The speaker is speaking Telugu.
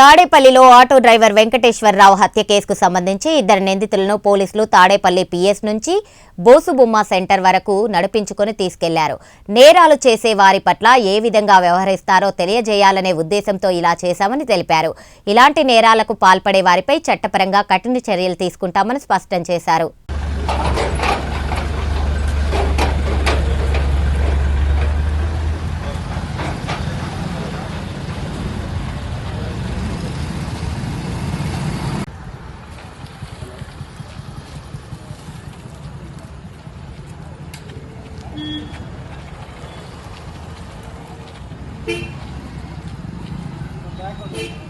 తాడేపల్లిలో ఆటో డ్రైవర్ వెంకటేశ్వరరావు హత్య కేసుకు సంబంధించి ఇద్దరు నిందితులను పోలీసులు తాడేపల్లి పిఎస్ నుంచి బోసుబొమ్మ సెంటర్ వరకు నడిపించుకొని తీసుకెళ్ళారు. నేరాలు చేసే వారి పట్ల ఏ విధంగా వ్యవహరిస్తారో తెలియజేయాలనే ఉద్దేశంతో ఇలా చేశామని తెలిపారు. ఇలాంటి నేరాలకు పాల్పడే వారిపై చట్టపరంగా కఠిన చర్యలు తీసుకుంటామని స్పష్టం చేశారు. Beep. Come back on the